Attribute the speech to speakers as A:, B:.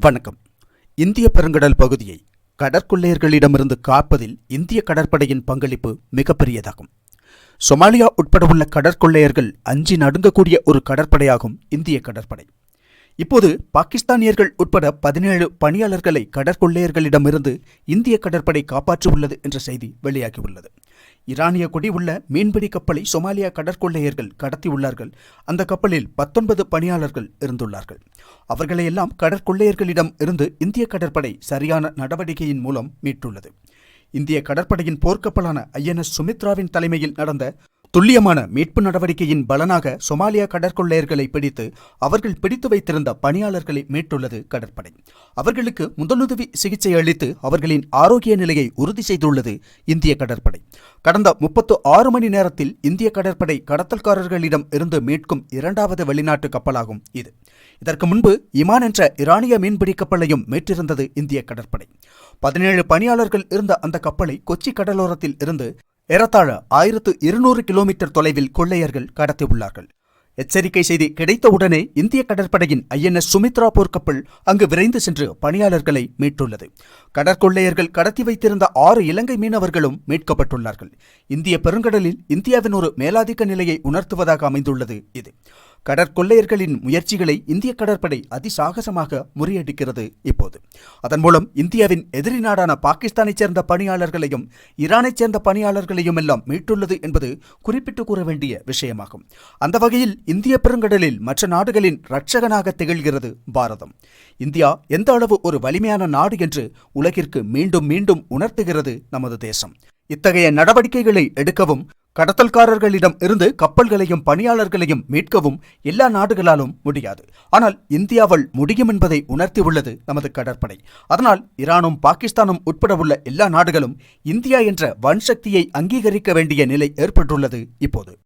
A: வணக்கம். இந்திய பெருங்கடல் பகுதியை கடற்கொள்ளையர்களிடமிருந்து காப்பதில் இந்திய கடற்படையின் பங்களிப்பு மிகப்பெரியதாகும். சொமாலியா உட்பட உள்ள கடற்கொள்ளையர்கள் அஞ்சி நடுங்கக்கூடிய ஒரு கடற்படையாகும் இந்திய கடற்படை. இப்போது பாகிஸ்தானியர்கள் உட்பட பதினேழு பணியாளர்களை கடற்கொள்ளையர்களிடமிருந்து இந்திய கடற்படை காப்பாற்றியுள்ளது என்ற செய்தி வெளியாகியுள்ளது. ஈரானிய கொடி உள்ள மீன்பிடி கப்பலை சொமாலியா கடற்கொள்ளையர்கள் கடத்தியுள்ளார்கள். அந்த கப்பலில் பத்தொன்பது பணியாளர்கள் இருந்துள்ளார்கள். அவர்களையெல்லாம் கடற்கொள்ளையர்களிடம் இருந்து இந்திய கடற்படை சரியான நடவடிக்கையின் மூலம் மீட்டுள்ளது. இந்திய கடற்படையின் போர்க்கப்பலான ஐஎன்எஸ் சுமித்ராவின் தலைமையில் நடந்த துல்லியமான மீட்பு நடவடிக்கையின் பலனாக சொமாலியா கடற்கொள்ளையர்களை பிடித்து அவர்கள் பிடித்து வைத்திருந்த பணியாளர்களை மீட்டுள்ளது கடற்படை. அவர்களுக்கு முதலுதவி சிகிச்சை அளித்து அவர்களின் ஆரோக்கிய நிலையை உறுதி செய்துள்ளது இந்திய கடற்படை. கடந்த முப்பத்து ஆறு மணி நேரத்தில் இந்திய கடற்படை கடத்தல்காரர்களிடம் இருந்து மீட்கும் இரண்டாவது வெளிநாட்டு கப்பலாகும் இது. இதற்கு முன்பு இமான் என்ற இரானிய மீன்பிடி கப்பலையும் மீட்டிருந்தது இந்திய கடற்படை. பதினேழு பணியாளர்கள் இருந்த அந்த கப்பலை கொச்சி கடலோரத்தில் இருந்து ஏறத்தாழ ஆயிரத்து இருநூறு கிலோமீட்டர் தொலைவில் கொள்ளையர்கள் கடத்தியுள்ளார்கள் எச்சரிக்கை செய்தி கிடைத்தவுடனே இந்திய கடற்படையின் ஐஎன்எஸ் சுமித்ரா போர்க்கப்பல் அங்கு விரைந்து சென்று பணியாளர்களை மீட்டுள்ளது. கடற்கொள்ளையர்கள் கடத்தி வைத்திருந்த ஆறு இலங்கை மீனவர்களும் மீட்கப்பட்டுள்ளார்கள். இந்திய பெருங்கடலில் இந்தியாவின் ஒரு மேலாதிக்க நிலையை உணர்த்துவதாக அமைந்துள்ளது இது. கடற்கொள்ளையர்களின் முயற்சிகளை இந்திய கடற்படை அதிசாகசமாக முறியடிக்கிறது இப்போது. அதன் மூலம் இந்தியாவின் எதிரி நாடான பாகிஸ்தானைச் சேர்ந்த பணியாளர்களையும் ஈரானைச் சேர்ந்த பணியாளர்களையும் எல்லாம் மீட்டுள்ளது என்பது குறிப்பிட்டு கூற வேண்டிய விஷயமாகும். அந்த வகையில் இந்திய பெருங்கடலில் மற்ற நாடுகளின் ரட்சகனாக திகழ்கிறது பாரதம். இந்தியா எந்த அளவு ஒரு வலிமையான நாடு என்று உலகிற்கு மீண்டும் மீண்டும் உணர்த்துகிறது நமது தேசம். இத்தகைய நடவடிக்கைகளை எடுக்கவும் கடத்தல்காரர்களிடம் இருந்து கப்பல்களையும் பணியாளர்களையும் மீட்கவும் எல்லா நாடுகளாலும் முடியாது. ஆனால் இந்தியாவால் முடியும் என்பதை உணர்த்தியுள்ளது நமது கடற்படை. அதனால் ஈரானும் பாகிஸ்தானும் உட்பட உள்ள எல்லா நாடுகளும் இந்தியா என்ற வன்சக்தியை அங்கீகரிக்க வேண்டிய நிலை ஏற்பட்டுள்ளது இப்போது.